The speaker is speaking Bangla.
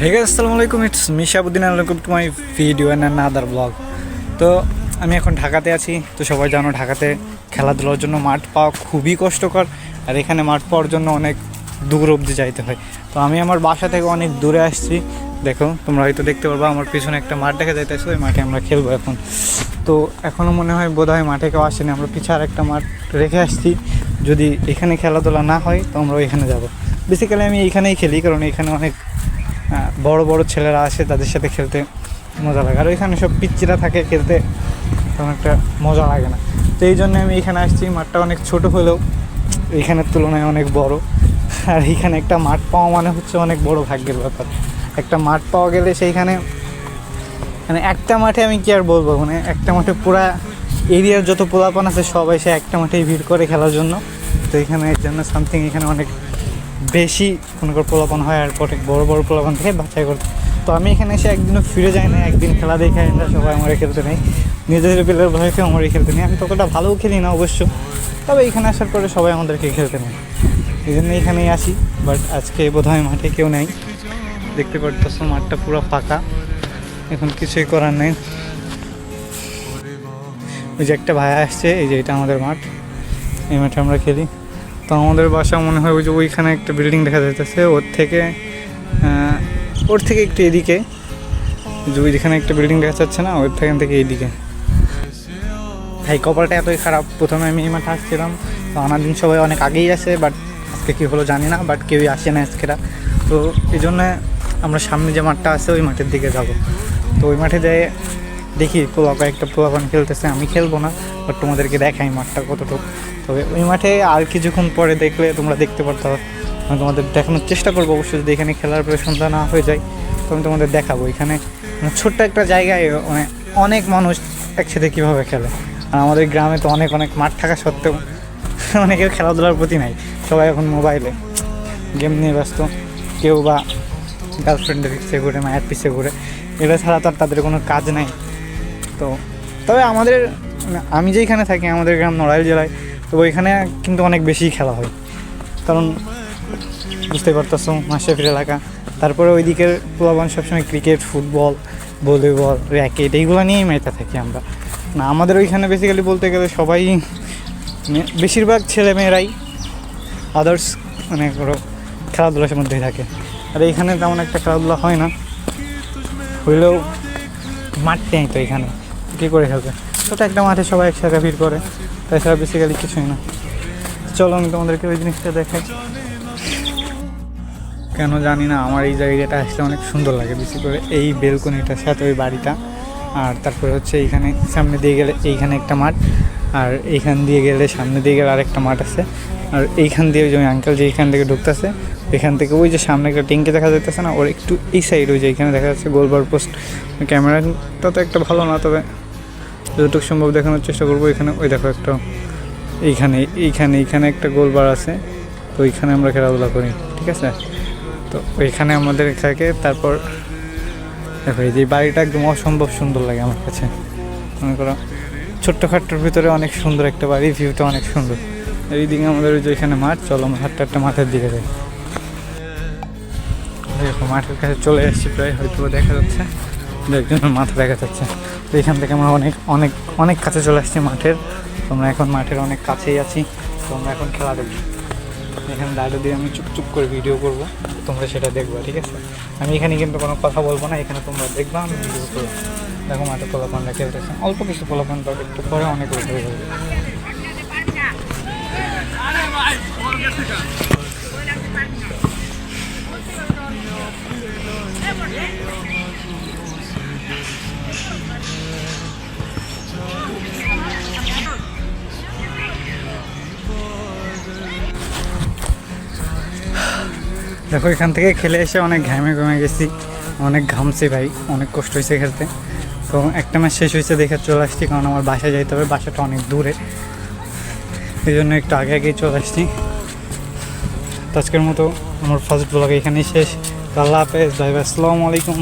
হে গাইস আসসালামু আলাইকুম it's Mishabuddin welcome to my video and other blog তো আমি এখন ঢাকাতে আছি। তো সবাই জানো, ঢাকাতে খেলাধুলার জন্য মাঠ পাওয়া খুবই কষ্টকর। আর এখানে মাঠ পাওয়ার জন্য অনেক দূর অবধি যাইতে হয়। তো আমি আমার বাসা থেকে অনেক দূরে আসছি। দেখো, তোমরা হয়তো দেখতে পারবা, আমার পিছনে একটা মাঠ দেখা যাইতেছে। ওই মাঠে আমরা খেলব এখন। তো এখনও মনে হয় বোধ হয় মাঠে কেউ আসেনি। আমরা পিছনে আর একটা মাঠ রেখে আসছি। যদি এখানে খেলাধুলা না হয়, তো আমরা এখানে যাব। বেসিক্যালি আমি এইখানেই খেলি, কারণ এখানে অনেক বড় বড় ছেলেরা আসে তাদের সাথে খেলতে মজা লাগে। আর ওইখানে সব পিচ্চিরা থাকে খেলতে, তেমন একটা মজা লাগে না। তো এই জন্য আমি এখানে আসছি, মাঠটা অনেক ছোট হলেও এইখানের তুলনায় অনেক বড়। আর এইখানে একটা মাঠ পাওয়া মানে হচ্ছে অনেক বড় ভাগ্যের ব্যাপার। একটা মাঠ পাওয়া গেলে সেইখানে মানে একটা মাঠে আমি কি আর বলব? মানে একটা মাঠে পুরা এরিয়ার যত পোলাপান আছে সবাই সে একটা মাঠেই ভিড় করে খেলার জন্য। তো এখানে এর জন্য সামথিং এখানে অনেক বেশি মনে কর পোলাপান হয় আর অনেক বড় বড় পোলাপান থেকে বাছাই করতে। তো আমি এখানে এসে একদিনও ফিরে যাই না একদিন খেলা দেখে না সবাই আমার খেলতে নেই। নিজেদের প্লেয়ার ভয়কে আমার খেলতে নেই। আমি ততটা ভালোও খেলি না অবশ্য, তবে এখানে আসার পরে সবাই আমাদেরকে খেলতে নেই এই জন্য এখানেই আসি বাট আজকে বোধহয় মাঠে কেউ নেই। দেখতে পারতেছো মাঠটা পুরো ফাঁকা, এখন কিছুই করার নেই। ওই যে একটা ভাইয়া আসছে, এই যে এটা আমাদের মাঠ, এই মাঠে আমরা খেলি। তো আমাদের বাসা মনে হয় ওই যে ওইখানে একটা বিল্ডিং দেখা যাইতেছে। ওর থেকে ওর থেকে একটু এদিকে। যে ওইখানে একটা বিল্ডিং দেখা যাচ্ছে না, ওর থেকে থেকে এইদিকে ভাই, কপালটা এতই খারাপ। প্রথমে আমি এই মাঠে আসছিলাম। তো আনার দিন সবাই অনেক আগেই আসে বাট আজকে কী হলো জানি না বাট কেউই আসে না আজকেরা তো এই জন্যে আমরা সামনে যে মাঠটা আছে, ওই মাঠের দিকে যাব। তো ওই মাঠে যেয়ে দেখি পোলা কয়েকটা পোলাপান খেলতেছে, আমি খেলব না বাট তোমাদেরকে দেখাই মাঠটা কতটুকু। তবে ওই মাঠে আর কিছুক্ষণ পরে দেখলে তোমরা দেখতে পারতো আমি তোমাদের দেখানোর চেষ্টা করব, অবশ্যই যদি এখানে খেলার পরে সন্ধ্যা না হয়ে যায়, তো আমি তোমাদের দেখাবো। এখানে মানে ছোট্ট একটা জায়গায় মানে অনেক মানুষ একসাথে কীভাবে খেলে। আর আমাদের গ্রামে তো অনেক অনেক মাঠ থাকা সত্ত্বেও অনেকের খেলাধুলার প্রতি নাই, সবাই এখন মোবাইলে গেম নিয়ে ব্যস্ত, কেউ বা গার্লফ্রেন্ডের পিছিয়ে ঘুরে, মায়ের পিছিয়ে ঘুরে। এটা ছাড়া তো আর তাদের কোনো কাজ নাই। তো তবে আমাদের, আমি যেইখানে থাকি, আমাদের গ্রাম নড়াইল জেলায় তো ওইখানে কিন্তু অনেক বেশি খেলা হয়। কারণ বুঝতে পারতেছো মাসেফির এলাকা। তারপরে ওই দিকের পোলাবান সবসময় ক্রিকেট, ফুটবল, ভলিবল, র্যাকেট, এইগুলো নিয়েই মেতে থাকি আমরা। না, আমাদের ওইখানে বেসিক্যালি বলতে গেলে সবাই বেশিরভাগ ছেলে মেয়েরাই আদার্স মানে ওরা খেলাধুলার মধ্যেই থাকে। আর এইখানে তেমন একটা খেলাধুলা হয় না। হইলেও মাঠ নেই তো এখানে। কী করে খেলবে? ছোটো একটা মাঠে সবাই একসাথে ভিড় করে তাছাড়া বেসিক্যালি কিছুই না। চলো আমি তোমাদেরকে ওই জিনিসটা দেখাই। কেন জানি না, আমার এই জায়গাটা আসলে অনেক সুন্দর লাগে বেশি করে এই বেলকনিটার সাথে ওই বাড়িটা। আর তারপরে হচ্ছে এইখানে, সামনে দিয়ে গেলে এইখানে একটা মাঠ, আর এইখান দিয়ে গেলে সামনে দিয়ে গেলে আরেকটা মাঠ আছে। আর এইখান দিয়ে ওই যে আঙ্কেল যে এইখান থেকে ঢুকতেছে, এখান থেকে ওই যে সামনে একটা টিঙ্কি দেখা যাইতেছে না, ওর একটু এই সাইড ওই যে এখানে দেখা যাচ্ছে গোলবার পোস্ট ক্যামেরাটা তো একটা ভালো না, তবে যতটুকু সম্ভব দেখানোর চেষ্টা করব। এখানে ওই দেখো একটা এইখানে এইখানে এইখানে একটা গোলবার আছে। তো ওইখানে আমরা খেলাধুলা করি, ঠিক আছে? তো ওইখানে আমাদের থাকে, তারপর দেখো, এই যে বাড়িটা একদম অসম্ভব সুন্দর লাগে আমার কাছে। মনে করো ছোট্ট ছোট্টখাট্টোর ভিতরে অনেক সুন্দর একটা বাড়ি ভিউটা অনেক সুন্দর। এইদিকে আমাদের ওই যে এখানে মাঠ, চলো আমরা হাটটা একটা মাঠের দিকে যাই। দেখো, মাঠের কাছে চলে এসেছি প্রায় হয়তো দেখা যাচ্ছে। একজনের মাথা দেখা যাচ্ছে। তো এখান থেকে আমরা অনেক অনেক অনেক কাছে চলে আসছি মাঠের। তোমরা এখন মাঠের অনেক কাছেই আছি। তো আমরা এখন খেলা দেখি এখানে দাঁড়িয়ে দিয়ে আমি চুপ চুপ করে ভিডিও করব। তোমরা সেটা দেখবা, ঠিক আছে? আমি এখানে কিন্তু কোনো কথা বলব না। এখানে তোমরা দেখবা, আমি ভিডিও করব। দেখো, মাঠে পোলাপানরা খেলতেছে। অল্প কিছু পোলাপান তবে একটু পরে অনেক উঠে যাবে। দেখো, এখান থেকে খেলে এসে অনেক ঘামে ঘমে গেছি। অনেক ঘামছি ভাই, অনেক কষ্ট হয়েছে খেলতে। তো একটা ম্যাচ শেষ হয়েছে দেখে চলে আসছি, কারণ আমার বাসায় যাইতে হবে, বাসাটা অনেক দূরে। এই জন্য একটু আগে আগেই চলে আসছি। তো আজকের মতো আমার ফার্স্ট ব্লগ এখানেই শেষ। আল্লাহ হাফেজ ভাই, আসসালামু আলাইকুম।